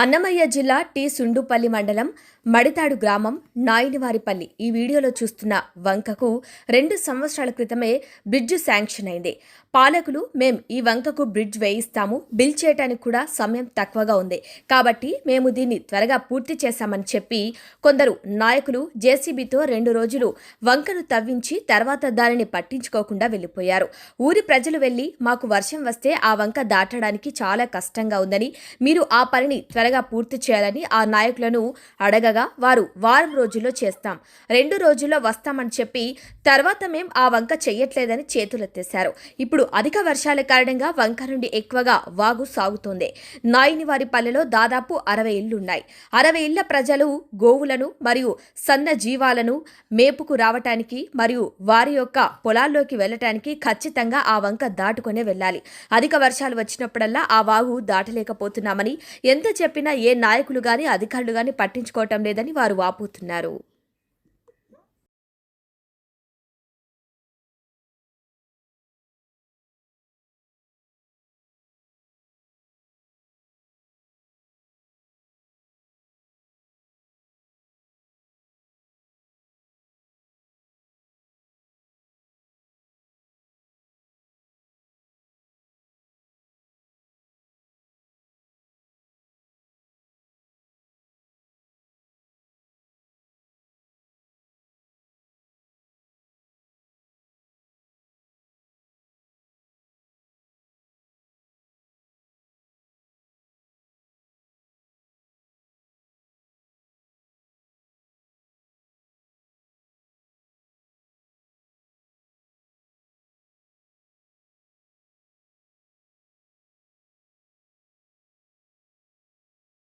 అన్నమయ్య జిల్లా టి సుండుపల్లి మండలం మడితాడు గ్రామం నాయునివారిపల్లి. ఈ వీడియోలో చూస్తున్న వంకకు రెండు సంవత్సరాల క్రితమే బ్రిడ్జ్ శాంక్షన్ అయింది. పాలకులు మేం ఈ వంకకు బ్రిడ్జ్ వేయిస్తాము బిల్ చేయడానికి కూడా సమయం తక్కువగా ఉంది. కాబట్టి మేము దీన్ని త్వరగా పూర్తి చేశామని చెప్పి కొందరు నాయకులు జేసీబీతో రెండు రోజులు వంకను తవ్వించి తర్వాత దానిని పట్టించుకోకుండా వెళ్ళిపోయారు. ఊరి ప్రజలు వెళ్ళి మాకు వర్షం వస్తే ఆ వంక దాటడానికి చాలా కష్టంగా ఉందని మీరు ఆ పనిని త్వరగా పూర్తి చేయాలని ఆ నాయకులను అడగగా వారు వారం రోజుల్లో చేస్తాం. రెండు రోజుల్లో వస్తామని చెప్పి తర్వాత మేం ఆ వంక చెయ్యట్లేదని చేతులెత్తేశారు. ఇప్పుడు అధిక వర్షాల కారణంగా వంక నుండి ఎక్కువగా వాగు సాగుతోంది. నాయిని వారి పల్లెలో దాదాపు అరవై ఇళ్ళున్నాయి అరవై ఇళ్ళ ప్రజలు గోవులను మరియు సన్న జీవాలను మేపుకు రావటానికి మరియు వారి యొక్క పొలాల్లోకి వెళ్ళటానికి ఖచ్చితంగా ఆ వంక దాటుకునే వెళ్ళాలి. అధిక వర్షాలు వచ్చినప్పుడల్లా ఆ వాగు దాటలేకపోతున్నామని ఎంత చెప్పి చెప్పినా ఏ నాయకులు గాని అధికారులు గాని పట్టించుకోవటం లేదని వారు వాపోతున్నారు.